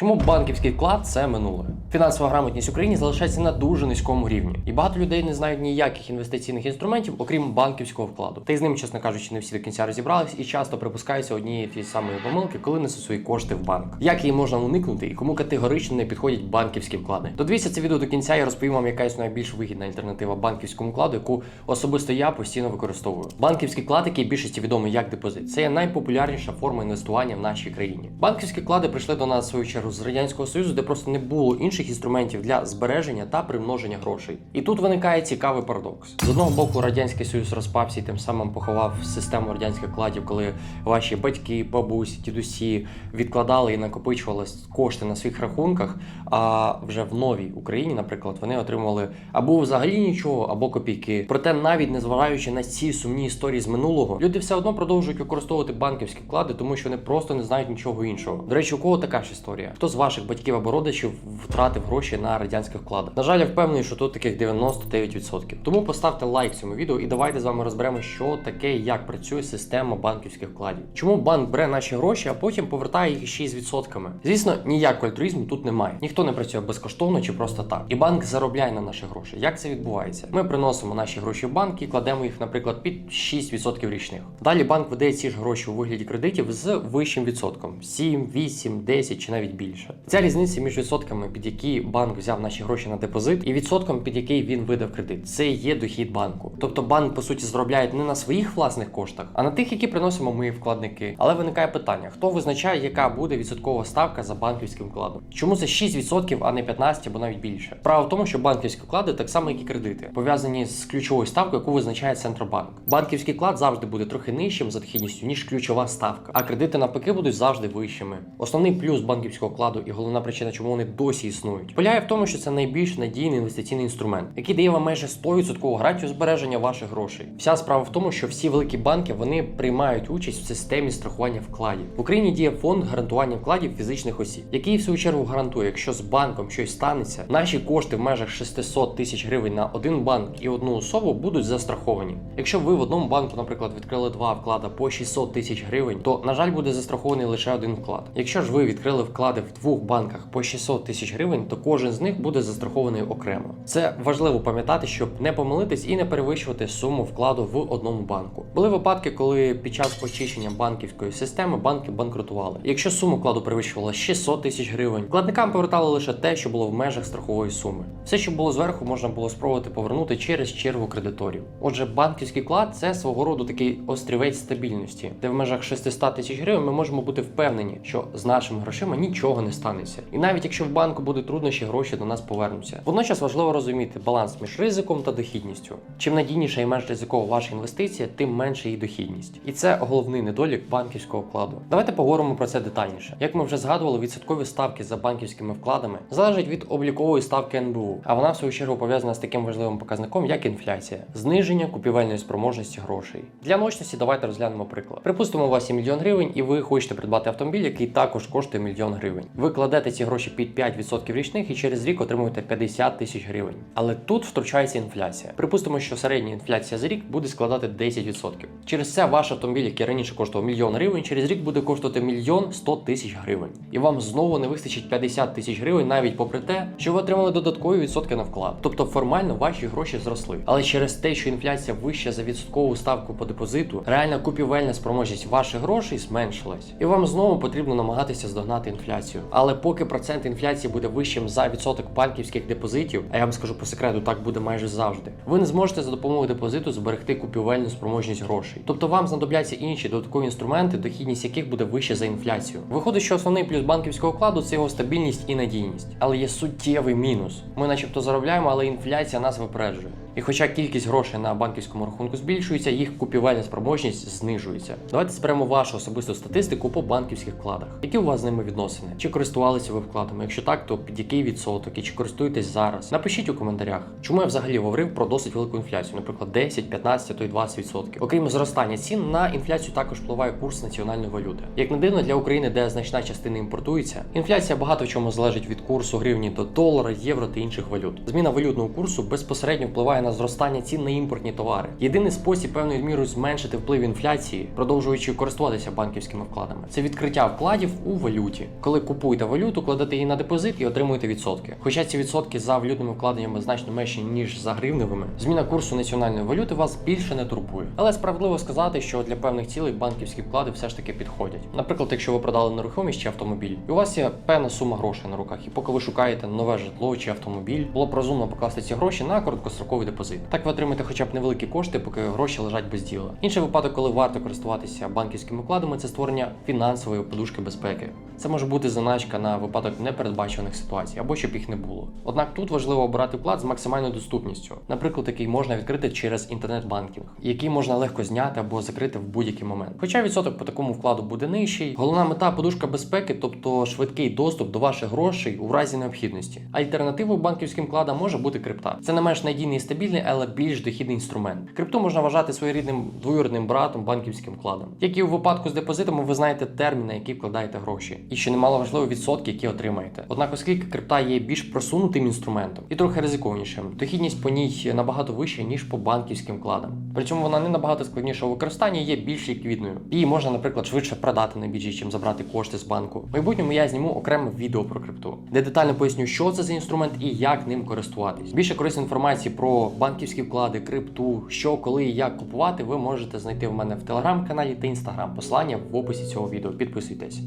Чому банківський вклад це минуле? Фінансова грамотність в Україні залишається на дуже низькому рівні, і багато людей не знають ніяких інвестиційних інструментів, окрім банківського вкладу. Та й з ним, чесно кажучи, не всі до кінця розібрались і часто припускаються однієї ті самої помилки, коли несуть свої кошти в банк. Як її можна уникнути і кому категорично не підходять банківські вклади? Додивіться це відео до кінця. Я розповім вам, яка існує найбільш вигідна альтернатива банківському вкладу, яку особисто я постійно використовую. Банківський вклад, який більшості відомий як депозит, це є найпопулярніша форма інвестування в нашій країні. Банківські вклади прийшли до нас свою чергу з радянського союзу, де просто не було інших інструментів для збереження та примноження грошей. І тут виникає цікавий парадокс. З одного боку, радянський союз розпався і тим самим поховав систему радянських вкладів, коли ваші батьки, бабусі, дідусі відкладали і накопичували кошти на своїх рахунках. А вже в новій Україні, наприклад, вони отримували або взагалі нічого, або копійки. Проте, навіть незважаючи на ці сумні історії з минулого, люди все одно продовжують використовувати банківські вклади, тому що вони просто не знають нічого іншого. До речі, у кого така ж історія? Хто з ваших батьків або родичів втратив гроші на радянських вкладах? На жаль, я впевнений, що тут таких 99%. Тому поставте лайк цьому відео і давайте з вами розберемо, що таке і як працює система банківських вкладів. Чому банк бере наші гроші, а потім повертає їх ще й з відсотками? Звісно, ніякого альтруїзму тут немає. Ніхто не працює безкоштовно чи просто так. І банк заробляє на наші гроші. Як це відбувається? Ми приносимо наші гроші в банк і кладемо їх, наприклад, під 6% річних. Далі банк видає ці ж гроші у вигляді кредитів з вищим відсотком 7, 8, 10 чи навіть більше. Ця різниця між відсотками, під які банк взяв наші гроші на депозит, і відсотком, під який він видав кредит, це є дохід банку. Тобто банк по суті заробляє не на своїх власних коштах, а на тих, які приносимо ми вкладники. Але виникає питання: хто визначає, яка буде відсоткова ставка за банківським вкладом? Чому це 6%, а не 15% або навіть більше? Справа в тому, що банківські вклади, так само як і кредити, пов'язані з ключовою ставкою, яку визначає Центробанк. Банківський вклад завжди буде трохи нижчим за дохідністю, ніж ключова ставка, а кредити навпаки будуть завжди вищими. Основний плюс банківського вкладу і головна причина, чому вони досі існують, полягає в тому, що це найбільш надійний інвестиційний інструмент, який дає вам майже 100% гарантію збереження ваших грошей. Вся справа в тому, що всі великі банки вони приймають участь в системі страхування вкладів. В Україні діє фонд гарантування вкладів фізичних осіб, який в свою чергу гарантує, якщо з банком щось станеться, наші кошти в межах 600 тисяч гривень на один банк і одну особу будуть застраховані. Якщо ви в одному банку, наприклад, відкрили два вклади по 600 тисяч гривень, то на жаль буде застрахований лише один вклад. Якщо ж ви відкрили вклади в двох банках по 600 тисяч гривень, то кожен з них буде застрахований окремо. Це важливо пам'ятати, щоб не помилитись і не перевищувати суму вкладу в одному банку. Були випадки, коли під час очищення банківської системи банки банкрутували. Якщо сума вкладу перевищувала 600 тисяч гривень, вкладникам повертали лише те, що було в межах страхової суми. Все, що було зверху, можна було спробувати повернути через чергу кредиторів. Отже, банківський вклад це свого роду такий острівець стабільності, де в межах 600 тисяч гривень ми можемо бути впевнені, що з нашими грошима нічого не станеться. І навіть якщо в банку будуть труднощі, гроші до нас повернуться. Водночас важливо розуміти баланс між ризиком та дохідністю. Чим надійніша і менш ризикова ваша інвестиція, тим менше її дохідність. І це головний недолік банківського вкладу. Давайте поговоримо про це детальніше. Як ми вже згадували, відсоткові ставки за банківськими вкладами залежать від облікової ставки НБУ, а вона в свою чергу пов'язана з таким важливим показником, як інфляція, зниження купівельної спроможності грошей. Для ночності давайте розглянемо приклад. Припустимо, у вас є мільйон гривень, і ви хочете придбати автомобіль, який також коштує мільйон гривень. Ви кладете ці гроші під 5% річних і через рік отримуєте 50 тисяч гривень. Але тут втручається інфляція. Припустимо, що середня інфляція за рік буде складати 10%. Через це ваш автомобіль, який раніше коштував мільйон гривень, через рік буде коштувати мільйон 100 тисяч гривень. І вам знову не вистачить 50 тисяч гривень, навіть попри те, що ви отримали додаткові відсотки на вклад. Тобто формально ваші гроші зросли. Але через те, що інфляція вища за відсоткову ставку по депозиту, реальна купівельна спроможність ваших грошей зменшилась. І вам знову потрібно намагатися здогнати інфляцію. Але поки процент інфляції буде вищим за відсоток банківських депозитів, а я вам скажу по секрету, так буде майже завжди. Ви не зможете за допомогою депозиту зберегти купівельну спроможність грошей. Тобто вам знадобляться інші додаткові інструменти, дохідність яких буде вища за інфляцію. Виходить, що основний плюс банківського вкладу це його стабільність і надійність. Але є суттєвий мінус. Ми, начебто, заробляємо, але інфляція нас випереджує. І хоча кількість грошей на банківському рахунку збільшується, їх купівельна спроможність знижується. Давайте зберемо вашу особисту статистику по банківських вкладах. Які у вас з ними відносини? Чи користувалися ви вкладами? Якщо так, то під який відсоток і чи користуєтесь зараз? Напишіть у коментарях, чому я взагалі говорив про досить велику інфляцію, наприклад, 10, 15, а то й 20%. Окрім зростання цін, на інфляцію також впливає курс національної валюти. Як не дивно для України, де значна частина імпортується, інфляція багато в чому залежить від курсу гривні до долара, євро та інших валют. Зміна валютного курсу безпосередньо впливає на зростання цін на імпортні товари. Єдиний спосіб певною мірою зменшити вплив інфляції, продовжуючи користуватися банківськими вкладами, це відкриття вкладів у валюті. Коли купуєте валюту, кладете її на депозит і отримуєте відсотки. Хоча ці відсотки за валютними вкладеннями значно менші ніж за гривневими, зміна курсу національної валюти вас більше не турбує. Але справедливо сказати, що для певних цілей банківські вклади все ж таки підходять. Наприклад, якщо ви продали нерухомість чи автомобіль, і у вас є певна сума грошей на руках, і поки ви шукаєте нове житло чи автомобіль, було б розумно покласти ці гроші на короткостроковий депозит. Так ви отримаєте хоча б невеликі кошти, поки гроші лежать без діла. Інший випадок, коли варто користуватися банківськими вкладами, це створення фінансової подушки безпеки. Це може бути заначка на випадок непередбачених ситуацій або щоб їх не було. Однак тут важливо обирати вклад з максимальною доступністю, наприклад, який можна відкрити через інтернет-банкінг, який можна легко зняти або закрити в будь-який момент. Хоча відсоток по такому вкладу буде нижчий, головна мета подушка безпеки, тобто швидкий доступ до ваших грошей у разі необхідності. Альтернативою банківським вкладам може бути крипта. Це не менш надійний і стабільний, але більш дохідний інструмент. Крипту можна вважати своєрідним двоюрідним братом банківським вкладам. Як і у випадку з депозитами, ви знаєте термін, на який вкладаєте гроші, і що немало важливо відсотки, які отримаєте. Однак, оскільки крипта є більш просунутим інструментом і трохи ризикованішим, дохідність по ній набагато вища ніж по банківським вкладам. При цьому вона не набагато складніша у використанні, є більш ліквідною. Її можна, наприклад, швидше продати на біржі, чим забрати кошти з банку. В майбутньому я зніму окреме відео про крипту, де детально поясню, що це за інструмент і як ним користуватись. Більше корисної інформації про банківські вклади, крипту, що, коли і як купувати, ви можете знайти в мене в телеграм-каналі та інстаграм. Посилання в описі цього відео. Підписуйтесь.